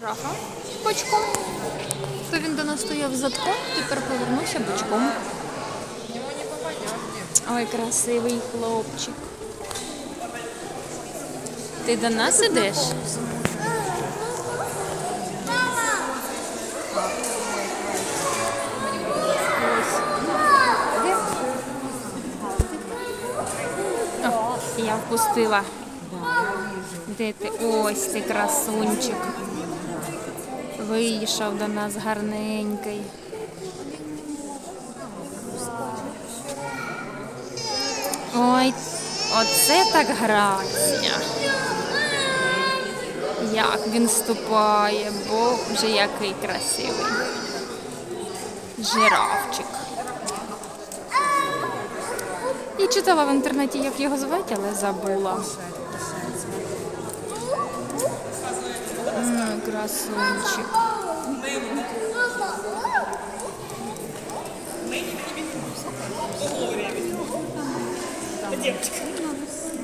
Рафа бочком. То він до нас стояв задком, тепер повернувся бочком. Ой, красивий хлопчик. Ти до нас ідеш? О, я впустила. Де ти? Ось ти красунчик. Вийшов до нас гарненький. Ой, оце так грація. Як він ступає, боже, який красивий. Жирафчик. Я читала в інтернеті, як його звати, але забула. М, Красунчик.